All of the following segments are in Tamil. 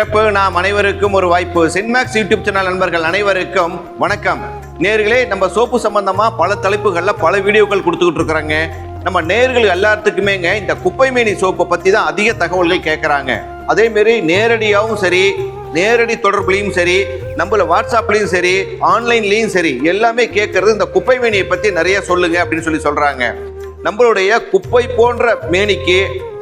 சிறப்பு. நாம் அனைவருக்கும் ஒரு வாய்ப்பு. சின்மேக்ஸ் யூடியூப் சேனல் நண்பர்கள் அனைவருக்கும் வணக்கம். நேர்களே நம்ம சோப்பு சம்பந்தமா பல தலைப்புகளில் பல வீடியோக்கள் கொடுத்துக்கிட்டு இருக்கிறாங்க. நம்ம நேர்கள் எல்லாத்துக்குமேங்க இந்த குப்பைமேனி சோப்பை பத்தி தான் அதிக தகவல்கள் கேட்கறாங்க அதே நேரடியாகவும் சரி நேரடி தொடர்புலையும் சரி நம்மள வாட்ஸ்அப்லையும் சரி ஆன்லைன்லையும் சரி எல்லாமே கேட்கறது இந்த குப்பை மேனியை பத்தி நிறைய சொல்லுங்க அப்படின்னு சொல்லி சொல்றாங்க. நம்மளுடைய குப்பை போன்ற மேனிக்கு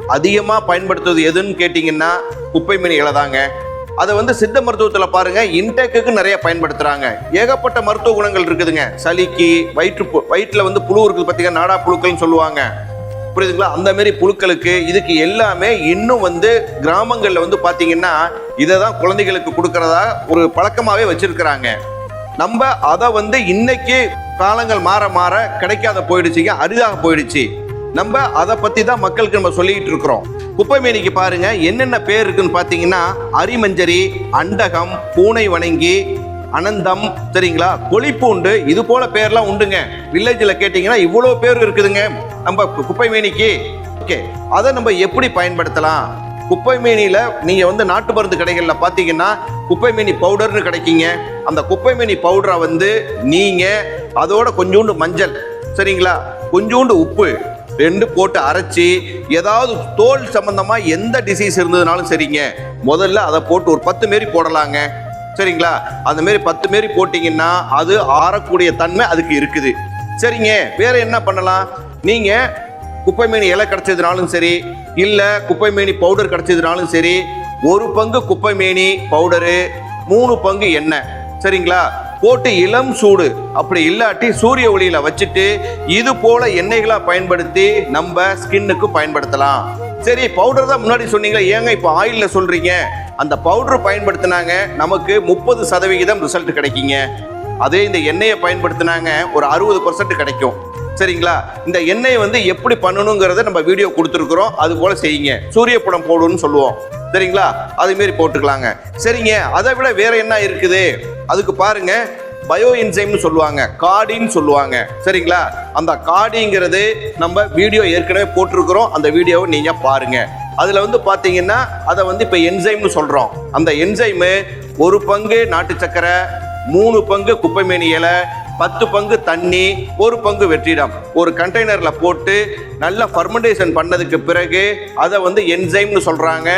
அதிகமாக பயன்படுத்துவது எதுன்னு கேட்டிங்கன்னா குப்பை மீனிகளை தாங்க. அதை வந்து சித்த மருத்துவத்தில் பாருங்க இன்டேக்குக்கு நிறைய பயன்படுத்துகிறாங்க ஏகப்பட்ட மருத்துவ குணங்கள் இருக்குதுங்க. சளிக்கு வயிற்று பு- வந்து புழு இருக்குது பார்த்தீங்கன்னா நாடா புழுக்கள்னு சொல்லுவாங்க. புரியுதுங்களா? அந்த மாதிரி புழுக்களுக்கு இதுக்கு எல்லாமே இன்னும் வந்து கிராமங்களில் வந்து பார்த்தீங்கன்னா இதை தான் குழந்தைகளுக்கு கொடுக்கறதா ஒரு பழக்கமாகவே வச்சுருக்கிறாங்க. நம்ம அதை வந்து இன்னைக்கு காலங்கள் மாற மாற கிடைக்காத போயிடுச்சுங்க அரிதாக போயிடுச்சு. நம்ம அதை பத்தி தான் மக்களுக்கு நம்ம சொல்லிட்டு இருக்கிறோம். குப்பை மேனிக்கு பாருங்க என்னென்ன பேர் இருக்குன்னு பார்த்தீங்கன்னா அரிமஞ்சரி அண்டகம் பூனை வணங்கி அனந்தம் சரிங்களா கொளிப்பூண்டு இது போல பேர்லாம் உண்டுங்க. வில்லேஜில் கேட்டிங்கன்னா இவ்வளோ பேர் இருக்குதுங்க. நம்ம கு- குப்பை மேனிக்கு ஓகே. அதை நம்ம எப்படி பயன்படுத்தலாம்? குப்பைமேனியில் நீங்கள் வந்து நாட்டு மருந்து கடைகளில் பார்த்தீங்கன்னா குப்பைமேனி பவுடர்னு கிடைக்குங்க. அந்த குப்பைமேனி பவுடரை வந்து நீங்கள் அதோட கொஞ்சோண்டு மஞ்சள் சரிங்களா? கொஞ்சோண்டு உப்பு ரெண்டு போட்டு அரைச்சி ஏதாவது தோல் சம்பந்தமாக எந்த டிசீஸ் இருந்ததுனாலும் சரிங்க. முதல்ல அதை போட்டு ஒரு பத்து மாரி போடலாங்க. சரிங்களா? அந்த மாரி பத்து மாரி போட்டிங்கன்னா அது ஆறக்கூடிய தன்மை அதுக்கு இருக்குது. சரிங்க? வேற என்ன பண்ணலாம்? நீங்கள் குப்பை மீன் இலை கிடைச்சதுனாலும் சரி இல்லை குப்பை மீனி பவுடர் கிடைச்சதுனாலும் சரி ஒரு பங்கு குப்பை மீனி பவுடரு மூணு பங்கு எண்ணெய். சரிங்களா? போட்டு இளம் சூடு. அப்படி இல்லாட்டி சூரிய ஒளியில வச்சுட்டு இது போல எண்ணெய்களா பயன்படுத்தி நம்ம ஸ்கின்னுக்கு பயன்படுத்தலாம். சரி பவுடர் தான் முன்னாடி சொன்னீங்க ஏங்க இப்போ ஆயில்ல சொல்றீங்க? அந்த பவுடர் பயன்படுத்தினாங்க நமக்கு முப்பது சதவிகிதம் ரிசல்ட் கிடைக்குங்க. அதே இந்த எண்ணெயை பயன்படுத்தினாங்க ஒரு அறுபது பர்சன்ட் கிடைக்கும். சரிங்களா? இந்த எண்ணெயை வந்து எப்படி பண்ணணுங்கிறத நம்ம வீடியோ கொடுத்துருக்குறோம். அது போல செய்யுங்க. சூரிய படம் போடுன்னு சொல்லுவோம். சரிங்களா? அது மாரி போட்டுக்கலாங்க. சரிங்க அதை விட வேற என்ன இருக்குது? அதுக்கு பாருங்க பயோ என்சைம்னு சொல்லுவாங்க காடின்னு சொல்லுவாங்க. சரிங்களா? அந்த காடிங்கிறது நம்ம வீடியோ ஏற்கனவே போட்டிருக்கிறோம். அந்த வீடியோவை நீங்க பாருங்க. அதுல வந்து பாத்தீங்கன்னா அதை வந்து இப்ப என்சைம்னு சொல்றோம். அந்த என்சைமு ஒரு பங்கு நாட்டு சக்கரை மூணு பங்கு குப்பைமேனி இலை பத்து பங்கு தண்ணி ஒரு பங்கு வெற்றிடம். ஒரு கண்டெய்னரில் போட்டு நல்லா ஃபர்மெண்டேஷன் பண்ணதுக்கு பிறகு அதை வந்து என்சைம்னு சொல்கிறாங்க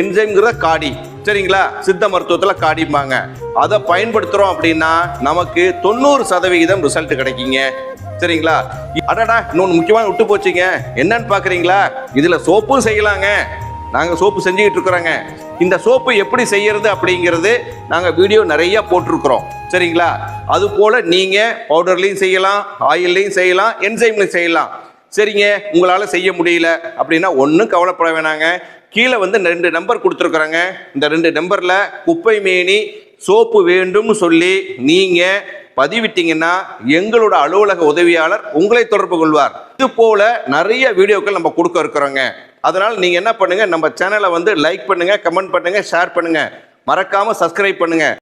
என்சைம்ங்கிறத காடி. சரிங்களா? சித்த மருத்துவத்தில் காடிம்பாங்க அதை பயன்படுத்துகிறோம் அப்படின்னா நமக்கு தொண்ணூறு சதவிகிதம் ரிசல்ட் கிடைக்குங்க. சரிங்களா? அடடா இன்னொன்று முக்கியமான விட்டு போச்சுங்க. என்னன்னு பார்க்குறீங்களா இதில் சோப்பும் செய்யலாங்க. நாங்கள் சோப்பு செஞ்சுக்கிட்டு இருக்கிறோங்க. இந்த சோப்பு எப்படி செய்யறது அப்படிங்கிறது நாங்கள் வீடியோ நிறைய போட்டிருக்கிறோம். சரிங்களா? அது போல் நீங்கள் பவுடர்லையும் செய்யலாம் ஆயில்லையும் செய்யலாம் என்சைம்லையும் செய்யலாம். சரிங்க? உங்களால் செய்ய முடியல அப்படின்னா ஒன்றும் கவலைப்பட வேணாங்க. கீழே வந்து ரெண்டு நம்பர் கொடுத்துருக்குறாங்க. இந்த ரெண்டு நம்பரில் குப்பை மேனி சோப்பு வேண்டும்னு சொல்லி நீங்கள் பதிவிட்டீங்கன்னா எங்களோட அலுவலக உதவியாளர் உங்களை தொடர்பு கொள்வார். இது போல நிறைய வீடியோக்கள் நம்ம கொடுக்க இருக்கிறோங்க. அதனால் நீங்கள் என்ன பண்ணுங்கள் நம்ம சேனலை வந்து லைக் பண்ணுங்கள் கமெண்ட் பண்ணுங்கள் ஷேர் பண்ணுங்கள் மறக்காமல் சப்ஸ்கிரைப் பண்ணுங்கள்